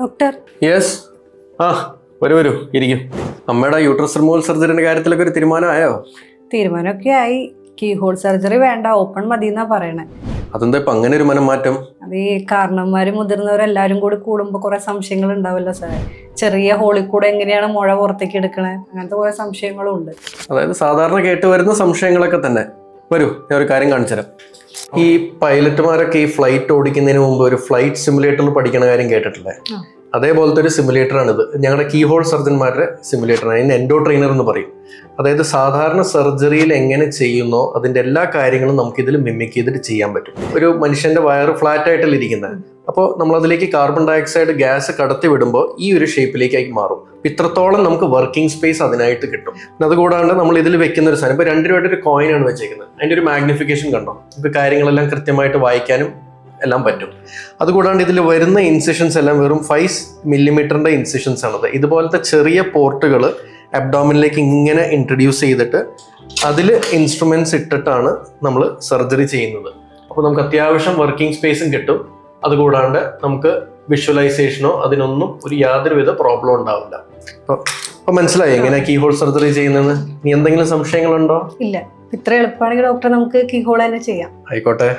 Doctor. Yes. ആ വരൂ വരൂ. ഇരിക്കും. അമ്മയുടെ യൂട്രസ് റിമൂവൽ സർജറിന്റെ കാര്യത്തിലൊക്കെ ഒരു തീരുമാനമായോ? തീരുമാനമൊക്കെ ആയി. കീ ഹോൾ സർജറി വേണ്ട ഓപ്പൺ മതി എന്നാ പറയണേ. അതെന്താ ഇപ്പൊ അങ്ങനെ ഒരു മനം മാറ്റം അത് ഈ കാരണന്മാര് മുതിർന്നവരെല്ലാരും കൂടി കൂടുമ്പോ കുറെ സംശയങ്ങൾ ഉണ്ടാവല്ലോ സാർ ചെറിയ ഹോളിൽ കൂടെ എങ്ങനെയാണ് മുഴ പുറത്തേക്ക് എടുക്കണേ? അങ്ങനത്തെ കുറെ സംശയങ്ങളും ഉണ്ട്. അതായത് സാധാരണ കേട്ട് വരുന്ന സംശയങ്ങളൊക്കെ തന്നെ. വരൂ ഞാൻ ഒരു കാര്യം കാണിച്ചുതരാം ഈ പൈലറ്റുമാരൊക്കെ ഈ ഫ്ലൈറ്റ് ഓടിക്കുന്നതിന് മുമ്പ് ഒരു ഫ്ലൈറ്റ് സിമുലേറ്ററിൽ പഠിക്കുന്ന കാര്യം കേട്ടിട്ടില്ലേ. അതേപോലത്തെ ഒരു സിമുലേറ്റർ ആണിത്. ഞങ്ങളുടെ കീ ഹോൾ സർജന്മാരുടെ സിമുലേറ്ററാണ് ഇതിന് എൻഡോ ട്രെയിനർ എന്ന് പറയും. അതായത് സാധാരണ സർജറിയിൽ എങ്ങനെ ചെയ്യുന്നോ അതിന്റെ എല്ലാ കാര്യങ്ങളും നമുക്ക് ഇതിൽ മിമിക് ചെയ്തിട്ട് ചെയ്യാൻ പറ്റും. ഒരു മനുഷ്യന്റെ വയറ് ഫ്ലാറ്റ് ആയിട്ടല്ല ഇരിക്കുന്നത് അപ്പോൾ നമ്മളതിലേക്ക് കാർബൺ ഡയോക്സൈഡ് ഗ്യാസ് കടത്തി വിടുമ്പോൾ ഈ ഒരു ഷേപ്പിലേക്കായി മാറും. ഇത്രത്തോളം നമുക്ക് വർക്കിംഗ് സ്പേസ് അതിനായിട്ട് കിട്ടും. അതുകൂടാണ്ട് നമ്മൾ ഇതിൽ വെക്കുന്ന ഒരു സാധനം. ഇപ്പോൾ രണ്ട് രൂപയുടെ ഒരു കോയിനാണ് വെച്ചേക്കുന്നത് അതിന്റെ ഒരു മാഗ്നിഫിക്കേഷൻ കണ്ടോ? ഇപ്പൊ കാര്യങ്ങളെല്ലാം കൃത്യമായിട്ട് വായിക്കാനും എല്ലാം പറ്റും. അതുകൂടാണ്ട് ഇതിൽ വരുന്ന ഇൻസിഷൻസ് എല്ലാം വെറും ഫൈവ് മില്ലിമീറ്ററിന്റെ ഇൻസിഷൻസ് ആണത്. ഇതുപോലത്തെ ചെറിയ പോർട്ടുകൾ അബ്ഡോമിനിലേക്ക് ഇങ്ങനെ ഇൻട്രൊഡ്യൂസ് ചെയ്തിട്ട് അതിൽ ഇൻസ്ട്രുമെന്റ്സ് ഇട്ടിട്ടാണ് നമ്മൾ സർജറി ചെയ്യുന്നത്. അപ്പോൾ നമുക്ക് അത്യാവശ്യം വർക്കിംഗ് സ്പേസും കിട്ടും. അതുകൂടാണ്ട് നമുക്ക് വിഷ്വലൈസേഷനോ അതിനൊന്നും ഒരു യാതൊരുവിധ പ്രോബ്ലം ഉണ്ടാവില്ല. അപ്പോൾ അപ്പോൾ മനസ്സിലായി എങ്ങനെ കീ ഹോൾ സർജറി ചെയ്യുന്നത്? നീ എന്തെങ്കിലും സംശയങ്ങളുണ്ടോ? ഇല്ല. ഇത്ര എളുപ്പമാണെങ്കിൽ ഡോക്ടർ നമുക്ക് കീ ഹോൾ തന്നെ ചെയ്യാം. ആയിക്കോട്ടെ.